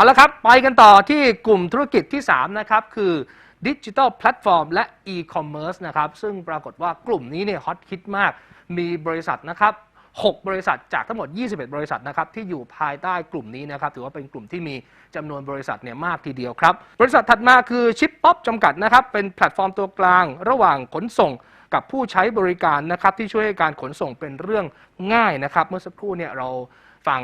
เอาละครับ ไปกันต่อที่กลุ่มธุรกิจที่ 3 นะครับ คือดิจิ t a ลแพลตฟอร์มและ e-commerce นะครับ ซึ่งปรากฏว่ากลุ่มนี้เนี่ยฮอตฮิตมากมีบริษัทนะครับ 6 บริษัทจากทั้งหมด 21 บริษัทนะครับ ที่อยู่ภายใต้กลุ่มนี้นะครับ ถือว่าเป็นกลุ่มที่มีจำนวนบริษัทเนี่ยมากทีเดียวครับ บริษัทถัดมาคือชิปป๊อปจำกัดนะครับ เป็นแพลตฟอร์มตัวกลางระหว่างขนส่ง กับผู้ใช้บริการนะครับที่ช่วยให้การขนส่งเป็นเรื่องง่ายนะครับ เมื่อสักครู่เนี่ยเราฟัง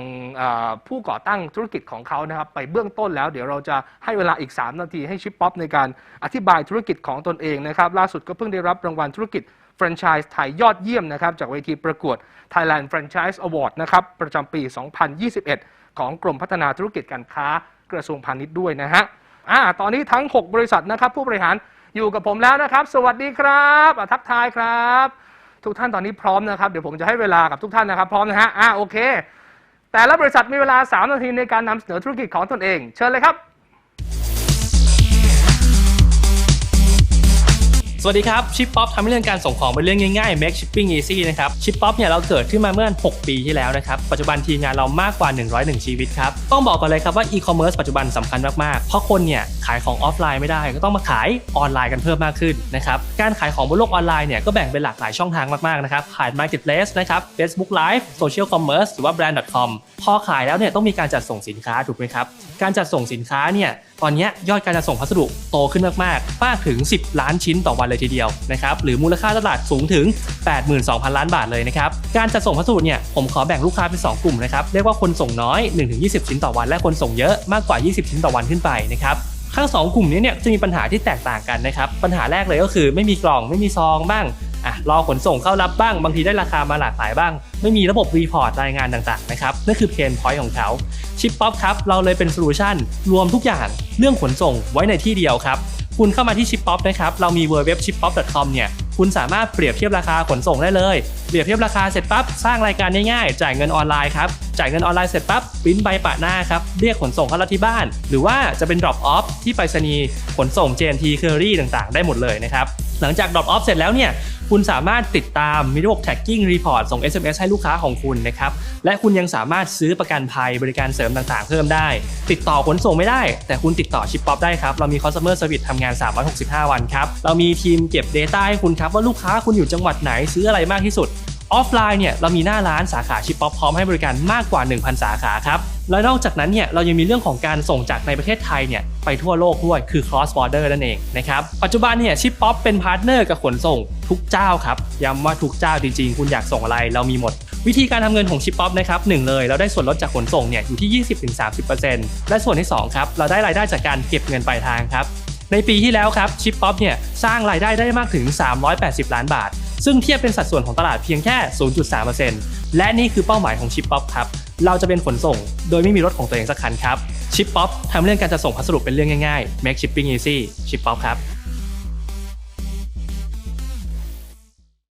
ผู้ก่อตั้งธุรกิจของเขานะครับ ไปเบื้องต้นแล้ว เดี๋ยวเราจะให้เวลาอีก 3 นาทีให้ชิปป๊อปในการอธิบายธุรกิจของตนเองนะครับ ล่าสุดก็เพิ่งได้รับรางวัลธุรกิจแฟรนไชส์ไทยยอดเยี่ยมนะครับ จากเวทีประกวด Thailand Franchise Award นะครับ ประจำปี 2021 ของกรมพัฒนาธุรกิจการค้ากระทรวงพาณิชย์ด้วยนะฮะอ่าตอนนี้ทั้ง 6 บริษัทนะครับ ผู้บริหาร อยู่กับผมแล้วนะครับ สวัสดีครับอะทักทายครับ ทุกท่านตอนนี้พร้อมนะครับ เดี๋ยวผมจะให้เวลากับทุกท่านนะครับ พร้อมนะฮะอ่าโอเค แต่ละบริษัทมีเวลา 3 นาทีในการนำเสนอธุรกิจของตนเอง เชิญเลยครับ วัสดีครับ ชิปป๊อปทำให้เรื่องการส่งของเป็นเรื่องง่ายๆ make shipping easy นะครับ ชิปป๊อปเนี่ยเราเกิดขึ้นมาเมื่อ 6 ปีที่แล้วนะครับ ปัจจุบันทีมงานเรามากกว่า 101 ชีวิตครับ ต้องบอกก่อนเลยครับว่า e-commerce ปัจจุบันสำคัญมากๆ เพราะคนเนี่ยขายของออฟไลน์ไม่ได้ ก็ต้องมาขายออนไลน์กันเพิ่มมากขึ้นนะครับ การขายของบนโลกออนไลน์เนี่ยก็แบ่งเป็นหลากหลายช่องทางมากๆนะครับ ขาย marketplace นะครับ Facebook Live Social Commerce หรือว่า brand.com พอขายแล้วเนี่ยต้องมีการจัดส่งสินค้าถูกไหมครับ การจัดส่งสินค้าเนี่ย ตอนนี้ยอดการจัดส่งพัสดุโตขึ้นมากๆมากถึง 10 ล้านชิ้นต่อวันเลยทีเดียวนะครับหรือมูลค่าตลาดสูงถึง 82,000 ล้านบาทเลยนะครับการจัดส่งพัสดุเนี่ยผมขอแบ่งลูกค้าเป็น2กลุ่มนะครับเรียกว่าคนส่งน้อย 1-20 ชิ้นต่อวัน และคนส่งเยอะมากกว่า 20 ชิ้นต่อวันขึ้นไปนะครับทั้งสองกลุ่มนี้เนี่ยจะมีปัญหาที่แตกต่างกันนะครับปัญหาแรกเลยก็คือไม่มีกล่องไม่มีซองบ้าง รอขนส่งเข้ารับบ้าง บางทีได้ราคามาหลากหลายบ้าง ไม่มีระบบรีพอร์ตรายงานต่างๆนะครับนั่นคือเพนพอยต์ของเขาชิปป๊อปครับเราเลยเป็นโซลูชันรวมทุกอย่างเรื่องขนส่งไว้ในที่เดียวครับคุณเข้ามาที่ชิปป๊อปนะครับเรามี w w w c h i p p o p c o m เนี่ยคุณสามารถเปรียบเทียบราคาขนส่งได้เลย เปรียบเทียบราคาเสร็จปั๊บสร้างรายการง่ายๆ จ่ายเงินออนไลน์ครับ จ่ายเงินออนไลน์เสร็จปั๊บปิ้นใบปะหน้าครับ เรียกขนส่งเข้ารับที่บ้าน หรือว่าจะเป็น drop off ที่ไปรษณีย์ขนส่ง JNT Curry ต่างๆ ได้หมดเลยนะครับ หลังจาก drop off เสร็จแล้วเนี่ยคุณสามารถติดตามมีระบบ tagging report ส่ง SMS ให้ลูกค้าของคุณนะครับ และคุณยังสามารถซื้อประกันภัยบริการเสริมต่างๆ เพิ่มได้ ติดต่อขนส่งไม่ได้ แต่คุณติดต่อชิปป๊อปได้ครับ เรามี customer service ทำงาน 365 วันครับ เรามีทีมเก็บ Data ให้คุณครับว่าลูกค้าคุณอยู่จังหวัดไหนซื้ออะไรมากที่สุด ออฟไลน์เนี่ยเรามีหน้าร้านสาขาชิปป๊อปพร้อมให้บริการมากกว่า 1,000 สาขาครับและนอกจากนั้นเนี่ยเรายังมีเรื่องของการส่งจากในประเทศไทยเนี่ยไปทั่วโลกด้วยคือ cross border นั่นเองนะครับปัจจุบันเนี่ยชิปป๊อปเป็นพาร์ทเนอร์กับขนส่งทุกเจ้าครับย้ำว่าทุกเจ้าจริงๆ คุณอยากส่งอะไรเรามีหมด วิธีการทำเงินของชิปป๊อปนะครับหนึ่งเลยเราได้ส่วนลดจากขนส่งเนี่ยอยู่ที่ 20-30%และส่วนที่สองครับเราได้รายได้จากการเก็บเงินปลายทางครับในปีที่แล้วครับชิปป๊อปเนี่ยสร้างรายได้ได้มากถึง 380 ล้านบาท ซึ่งเทียบเป็นสัดส่วนของตลาดเพียงแค่ 0.3%และนี่คือเป้าหมายของชิปป๊อปครับ เราจะเป็นขนส่งโดยไม่มีรถของตัวเองสักคันครับชิปป๊อปทำเรื่องการจะส่งพัสดุเป็นเรื่องง่ายๆ make shipping easy ชิปป๊อปครับ